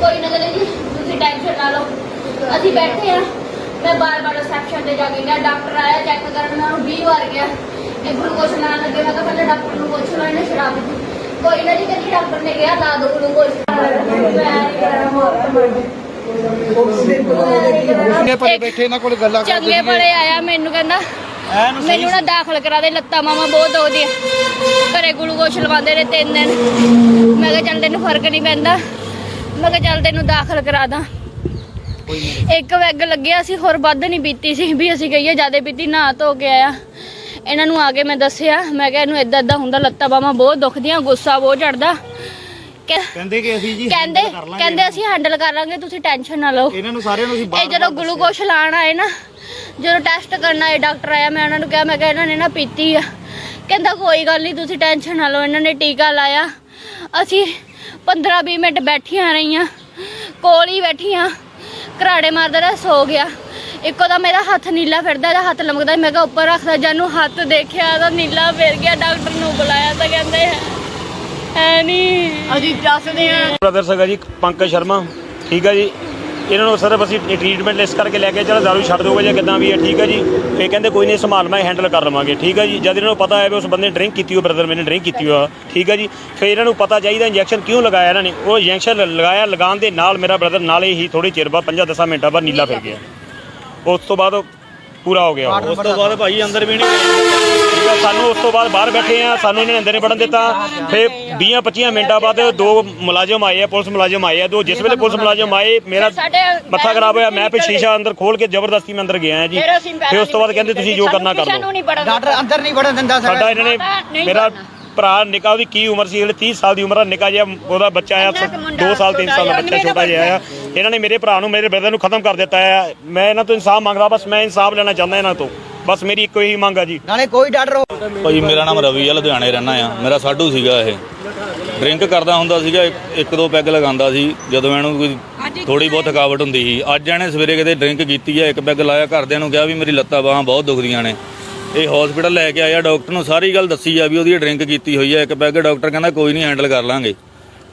ਕੋਈ ਨਾ ਜੀ ਤੁਸੀਂ ਟੈਨਸ਼ਨ ਨਾ ਗਿਆ ਡਾਕਟਰ ਆਇਆ ਚੈੱਕ ਕਰਨ ਨਾ ਮੈਂ ਕਿਹਾ ਪਹਿਲਾਂ ਡਾਕਟਰ ਨੂੰ ਕੋਈ ਨਾ ਜੀ ਨੇ ਕਿਹਾ ਬੈਠੇ ਇਹਨਾਂ ਕੋਲ ਗੱਲਾਂ ਕਰਦੇ ਚੰਗੇ ਬੜੇ ਆਇਆ ਮੈਨੂੰ ਕਹਿੰਦਾ ਮੈਨੂੰ ਨਾ ਦਾਖਲ ਕਰਾ ਦੇ ਲੱਤਾਂ ਮਾਮਾ ਬਹੁਤ ਦੁਖਦੀਆਂ। ਘਰੇ ਗਲੂਕੋਸ਼ ਲਵਾਉਂਦੇ ਨੇ ਤਿੰਨ ਦਿਨ। ਮੈਂ ਕਿਹਾ ਚੱਲ ਤੈਨੂੰ ਫ਼ਰਕ ਨਹੀਂ ਪੈਂਦਾ। ਮੈਂ ਕਿਹਾ ਚੱਲ ਤੈਨੂੰ ਦਾਖਲ ਕਰਾ ਦਾਂ। ਇੱਕ ਵੈਗ ਲੱਗਿਆ ਸੀ ਹੋਰ ਵੱਧ ਨਹੀਂ ਪੀਤੀ ਸੀ। ਵੀ ਅਸੀਂ ਕਹੀਏ ਜ਼ਿਆਦਾ ਪੀਤੀ ਨਾ ਧੋ ਕੇ ਆਇਆ। ਇਹਨਾਂ ਨੂੰ ਆ ਕੇ ਮੈਂ ਦੱਸਿਆ ਮੈਂ ਕਿਹਾ ਇਹਨੂੰ ਇਦਾਂ ਇਦਾਂ ਹੁੰਦਾ ਲੱਤਾਂ ਬਾਹਾਂ ਬਹੁਤ ਦੁਖਦੀਆਂ ਗੁੱਸਾ ਬਹੁਤ ਚੜਦਾ ਕਹਿੰਦੇ ਕਿ ਅਸੀਂ ਜੀ ਕਹਿੰਦੇ ਕਹਿੰਦੇ ਅਸੀਂ ਹੈਂਡਲ ਕਰ ਲਾਂਗੇ ਤੁਸੀਂ ਟੈਨਸ਼ਨ ਨਾ ਲਓ। ਇਹਨਾਂ ਨੂੰ ਸਾਰਿਆਂ ਨੂੰ ਅਸੀਂ ਇਹ ਜਦੋਂ ਗਲੂਕੋਸ਼ ਲਾਣ ਆਏ ਨਾ ਜਦੋਂ ਟੈਸਟ ਕਰਨ ਆਏ ਡਾਕਟਰ ਆਇਆ ਮੈਂ ਉਹਨਾਂ ਨੂੰ ਕਿਹਾ ਮੈਂ ਕਿਹਾ ਇਹਨਾਂ ਨੇ ਨਾ ਪੀਤੀ ਆ। ਕਹਿੰਦਾ ਕੋਈ ਗੱਲ ਨਹੀਂ ਤੁਸੀਂ ਟੈਨਸ਼ਨ ਨਾ ਲਓ ਇਹਨਾਂ ਨੇ ਟੀਕਾ ਲਾਇਆ। ਅਸੀਂ 15-20 ਮਿੰਟ ਬੈਠੀਆਂ ਰਹੀਆਂ ਕੋਲ ਹੀ ਬੈਠੀਆਂ ਘਰਾੜੇ ਮਾਰਦਾ ਰਿਹਾ ਸੋ ਗਿਆ। ਇੱਕੋ ਦਾ ਮੇਰਾ ਹੱਥ ਨੀਲਾ ਫਿਰਦਾ ਇਹਦਾ ਹੱਥ ਲਮਕਦਾ ਮੈਂ ਕਿਹਾ ਉੱਪਰ ਰੱਖਦਾ ਜਾਨੂੰ ਹੱਥ ਦੇਖਿਆ ਤਾਂ ਨੀਲਾ ਫਿਰ ਗਿਆ ਡਾਕਟਰ ਨੂੰ ਬੁਲਾਇਆ ਤਾਂ ਕਹਿੰਦੇ ਐ ਨਹੀਂ ਅਸੀਂ ਦੱਸਦੇ ਆ ਬ੍ਰਦਰ ਸੀਗਾ ਜੀ ਪੰਕਜ ਸ਼ਰਮਾ ਠੀਕ ਹੈ ਜੀ? ਇਹਨਾਂ ਨੂੰ ਸਿਰਫ ਅਸੀਂ ਟ੍ਰੀਟਮੈਂਟ ਲਿਸਟ ਕਰਕੇ ਲੈ ਕੇ ਚਲੋ, ਦਾਰੂ ਛੱਡ ਦੋਗੇ ਜਾਂ ਕਿਦਾਂ ਵੀ ਹੈ, ਠੀਕ ਹੈ ਜੀ। ਇਹ ਕਹਿੰਦੇ ਕੋਈ ਨਹੀਂ, ਸੰਭਾਲ ਮੈਂ ਹੈਂਡਲ ਕਰ ਲਵਾਂਗੇ, ਠੀਕ ਹੈ ਜੀ। ਜਦ ਇਹਨਾਂ ਨੂੰ ਪਤਾ ਹੈ ਵੀ ਉਸ ਬੰਦੇ ਨੇ ਡਰਿੰਕ ਕੀਤੀ ਹੋ ਬ੍ਰਦਰ ਮੈਨੇ ਡਰਿੰਕ ਕੀਤੀ ਹੋ ਠੀਕ ਹੈ ਜੀ। ਫਿਰ ਇਹਨਾਂ ਨੂੰ ਪਤਾ ਚਾਹੀਦਾ ਇੰਜੈਕਸ਼ਨ ਕਿਉਂ ਲਗਾਇਆ ਇਹਨਾਂ ਨੇ? ਉਹ ਇੰਜੈਕਸ਼ਨ ਲਗਾਇਆ, ਲਗਾਉਣ ਦੇ ਨਾਲ ਮੇਰਾ ਬ੍ਰਦਰ ਨਾਲੇ ਹੀ ਥੋੜੀ ਚਿਰ ਬਾਅਦ 5-10 ਮਿੰਟਾਂ ਬਾਅਦ ਨੀਲਾ ਫਿਰ ਗਿਆ। ਉਸ ਤੋਂ ਬਾਅਦ ਪੂਰਾ ਹੋ ਗਿਆ ਉਸ ਤੋਂ ਬਾਅਦ ਭਾਈ ਅੰਦਰ ਵੀ ਨਹੀਂ ਸਾਨੂੰ ਉਸ ਤੋਂ ਬਾਅਦ ਬਾਹਰ ਬੈਠੇ ਆ ਸਾਨੂੰ ਇਹਨਾਂ ਨੇ ਅੰਦਰ ਨਹੀਂ ਵੜਨ ਦਿੱਤਾ। ਫਿਰ 20 25 ਮਿੰਟਾਂ ਬਾਅਦ ਦੋ ਮੁਲਾਜ਼ਮ ਆਏ ਆ ਪੁਲਿਸ ਮੁਲਾਜ਼ਮ ਆਏ ਆ ਦੋ ਜਿਸ ਵੇਲੇ ਪੁਲਿਸ ਮੁਲਾਜ਼ਮ ਆਏ ਮੇਰਾ ਮੱਥਾ ਖਰਾਬ ਹੋਇਆ ਮੈਂ ਫਿਰ ਸ਼ੀਸ਼ਾ ਅੰਦਰ ਖੋਲ ਕੇ ਜ਼ਬਰਦਸਤੀ ਮੈਂ ਅੰਦਰ ਗਿਆ ਜੀ। ਫਿਰ ਉਸ ਤੋਂ ਬਾਅਦ ਕਹਿੰਦੇ ਤੁਸੀਂ ਜੋ ਕਰਨਾ ਕਰ ਲਓ। ਡਾਕਟਰ ਅੰਦਰ ਨਹੀਂ ਵੜਨ ਦਿੰਦਾ ਸਾਡਾ ਇਹਨਾਂ ਨੇ ਮੇਰਾ ਭਰਾ ਨਿਕਾ ਉਹਦੀ ਕੀ ਉਮਰ ਸੀ? ਹਲੇ 30 ਸਾਲ ਦੀ ਉਮਰ ਆ ਨਿਕਾ ਜਿਹਾ ਉਹਦਾ ਬੱਚਾ ਆ 2 ਸਾਲ 3 ਸਾਲ ਦਾ ਬੱਚਾ ਛੋਟਾ ਜਿਹਾ ਆ। ਇਹਨਾਂ ਨੇ ਮੇਰੇ ਭਰਾ ਨੂੰ ਮੇਰੇ ਬ੍ਰਦਰ ਨੂੰ ਖਤਮ ਕਰ ਦਿੱਤਾ ਆ। ਮੈਂ ਇਹਨਾਂ ਤੋਂ ਇਨਸਾਫ ਮੰਗਦਾ ਬਸ ਮੈਂ ਇਨਸਾਫ ਲੈਣਾ ਚਾਹੁੰਦਾ ਇਹਨਾਂ ਤੋਂ। ਬਸ ਮੇਰੀ ਇੱਕੋ ਹੀ ਮੰਗ ਆ ਜੀ। ਨਾਲੇ ਕੋਈ ਡਾਕਟਰ ਭਾਜੀ ਮੇਰਾ ਨਾਮ ਰਵੀ ਆ ਲੁਧਿਆਣੇ ਰਹਿਣਾ ਆ। ਮੇਰਾ ਸਾਡੂ ਸੀਗਾ ਇਹ। ਡਰਿੰਕ ਕਰਦਾ ਹੁੰਦਾ ਸੀਗਾ ਇੱਕ- ਇੱਕ ਦੋ ਪੈਗ ਲਗਾਉਂਦਾ ਸੀ ਜਦੋਂ ਇਹਨੂੰ ਕੋਈ ਥੋੜੀ ਬਹੁਤ ਥਕਾਵਟ ਹੁੰਦੀ ਸੀ। ਅੱਜ ਇਹਨੇ ਸਵੇਰੇ ਕਿਤੇ ਡਰਿੰਕ ਕੀਤੀ ਆ ਇੱਕ ਪੈਗ ਲਾਇਆ ਘਰਦਿਆਂ ਨੂੰ ਕਿਹਾ ਵੀ ਮੇਰੀ ਲੱਤਾਂ ਬਾਹਾਂ ਬਹੁਤ ਦੁਖਦੀਆਂ ਨੇ। ਇਹ ਹਸਪੀਟਲ ਲੈ ਕੇ ਆਇਆ ਡਾਕਟਰ ਨੂੰ ਸਾਰੀ ਗੱਲ ਦੱਸੀ ਆ ਵੀ ਉਹਦੀ ਡਰਿੰਕ ਕੀਤੀ ਹੋਈ ਆ। ਇੱਕ ਪੈਗ ਡਾਕਟਰ ਕਹਿੰਦਾ ਕੋਈ ਨਹੀਂ ਹੈਂਡਲ ਕਰ ਲਾਂਗੇ।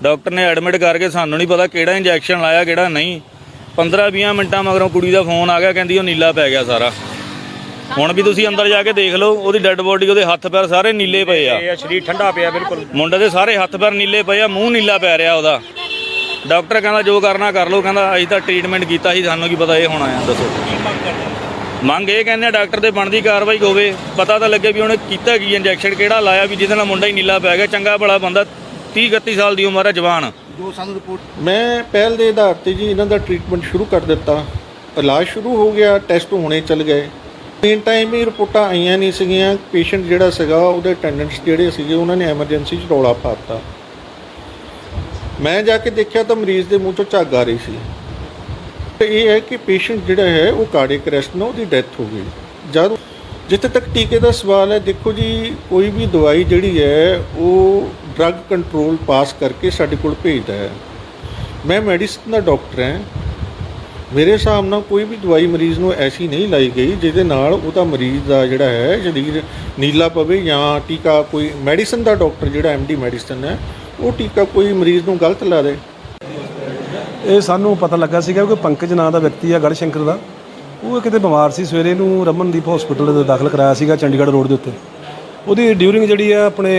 ਡਾਕਟਰ ਨੇ ਐਡਮਿਟ ਕਰਕੇ ਸਾਨੂੰ ਨਹੀਂ ਪਤਾ ਕਿਹੜਾ ਇੰਜੈਕਸ਼ਨ ਲਾਇਆ ਕਿਹੜਾ ਨਹੀਂ। 15-20 ਮਿੰਟਾਂ ਮਗਰੋਂ ਕੁੜੀ ਦਾ ਫੋਨ ਆ ਗਿਆ ਕਹਿੰਦੀ ਉਹ ਨੀਲਾ ਪੈ ਗਿਆ ਸਾਰਾ। ਹੁਣ ਵੀ ਤੁਸੀਂ ਅੰਦਰ ਜਾ ਕੇ ਦੇਖ ਲਓ ਉਹਦੀ ਡੈੱਡ ਬੋਡੀ ਉਹਦੇ ਹੱਥ ਪੈਰ ਸਾਰੇ ਨੀਲੇ ਪਏ ਆ। ਇਹ ਸਰੀਰ ਠੰਡਾ ਪਿਆ ਬਿਲਕੁਲ। ਮੁੰਡੇ ਦੇ ਸਾਰੇ ਹੱਥ ਪੈਰ ਨੀਲੇ ਪਏ ਆ ਮੂੰਹ ਨੀਲਾ ਪੈ ਰਿਹਾ ਉਹਦਾ। ਡਾਕਟਰ ਕਹਿੰਦਾ ਜੋ ਕਰਨਾ ਕਰ ਲਓ ਕਹਿੰਦਾ ਅਸੀਂ ਤਾਂ ਟ੍ਰੀਟਮੈਂਟ ਕੀਤਾ ਸੀ ਸਾਨੂੰ ਕੀ ਪਤਾ ਇਹ ਹੋਣਾ ਆ ਦੱਸੋ। ਮੰਗ ਇਹ ਕਹਿੰਦੇ ਆ ਡਾਕਟਰ ਤੇ ਬਣਦੀ ਕਾਰਵਾਈ ਹੋਵੇ ਪਤਾ ਤਾਂ ਲੱਗੇ ਵੀ ਉਹਨੇ ਕੀਤਾ ਕੀ ਇੰਜੈਕਸ਼ਨ ਕਿਹੜਾ ਲਾਇਆ ਵੀ ਜਿਹਦੇ ਨਾਲ ਮੁੰਡਾ ਹੀ ਨੀਲਾ ਪੈ ਗਿਆ ਚੰਗਾ ਭਲਾ ਬੰਦਾ 30 31 ਸਾਲ ਦੀ ਉਮਰ ਹੈ ਜਵਾਨ। ਮੈਂ ਪਹਿਲ ਦੇ ਆਧਾਰ ਤੇ ਜੀ ਇਹਨਾਂ ਦਾ ਟ੍ਰੀਟਮੈਂਟ ਸ਼ੁਰੂ ਕਰ ਦਿੱਤਾ। ਇਲਾਜ ਸ਼ੁਰੂ ਹੋ ਗਿਆ ਟੈਸਟ ਹੋਣੇ ਚੱਲ ਗਏ। ਮੇਨ ਟਾਈਮ ਹੀ ਰਿਪੋਰਟਾਂ ਆਈਆਂ ਨਹੀਂ ਸੀਗੀਆਂ। ਪੇਸ਼ੈਂਟ ਜਿਹੜਾ ਸੀਗਾ, ਉਹਦੇ ਅਟੈਂਡੈਂਟਸ ਜਿਹੜੇ ਸੀਗੇ, ਉਹਨਾਂ ਨੇ ਐਮਰਜੈਂਸੀ 'ਚ ਰੌਲਾ ਪਾਤਾ ਮੈਂ ਜਾ ਕੇ ਦੇਖਿਆ ਤਾਂ ਮਰੀਜ਼ ਦੇ ਮੂੰਹ 'ਚੋਂ ਝੱਗ ਆ ਰਹੀ ਸੀ। ਤੇ ਇਹ ਹੈ ਕਿ ਪੇਸ਼ੈਂਟ ਜਿਹੜਾ ਹੈ, ਉਹ ਕਾਰਡਿਕ ਅਰੈਸਟ ਨਾਲ ਉਹਦੀ ਡੈਥ ਹੋ ਗਈ। ਜਦ ਜਿੱਥੇ ਤੱਕ ਟੀਕੇ ਦਾ ਸਵਾਲ ਹੈ, ਦੇਖੋ ਜੀ, ਕੋਈ ਵੀ ਦਵਾਈ ਜਿਹੜੀ ਹੈ, ਉਹ ਡਰੱਗ ਕੰਟਰੋਲ ਪਾਸ ਕਰਕੇ ਸਾਡੇ ਕੋਲ ਭੇਜਦਾ ਹੈ। ਮੈਂ ਮੈਡੀਸਨ ਦਾ ਡਾਕਟਰ ਹਾਂ। ਮੇਰੇ ਹਿਸਾਬ ਨਾਲ ਕੋਈ ਵੀ ਦਵਾਈ ਮਰੀਜ਼ ਨੂੰ ਐਸੀ ਨਹੀਂ ਲਾਈ ਗਈ, ਜਿਹਦੇ ਨਾਲ ਉਹਦਾ ਮਰੀਜ਼ ਦਾ ਜਿਹੜਾ ਹੈ, ਸਰੀਰ ਨੀਲਾ ਪਵੇ ਜਾਂ ਟੀਕਾ ਕੋਈ ਮੈਡੀਸਨ ਦਾ ਡਾਕਟਰ ਜਿਹੜਾ ਐਮਡੀ ਮੈਡੀਸਨ ਹੈ, ਉਹ ਟੀਕਾ ਕੋਈ ਮਰੀਜ਼ ਨੂੰ ਗਲਤ ਲਾ ਦੇ। ਇਹ ਸਾਨੂੰ ਪਤਾ ਲੱਗਾ ਸੀਗਾ ਕਿ ਪੰਕਜ ਨਾਂ ਦਾ ਵਿਅਕਤੀ ਆ ਗੜਸ਼ੰਕਰ ਦਾ। ਉਹ ਕਿਤੇ ਬਿਮਾਰ ਸੀ, ਸਵੇਰੇ ਨੂੰ ਰਮਨਦੀਪ ਹਸਪੀਟਲ ਦੇ ਦਾਖਲ ਕਰਾਇਆ ਸੀਗਾ ਚੰਡੀਗੜ੍ਹ ਰੋਡ ਦੇ ਉੱਤੇ। ਉਹਦੀ ਡਿਊਰਿੰਗ ਜਿਹੜੀ ਆ ਆਪਣੇ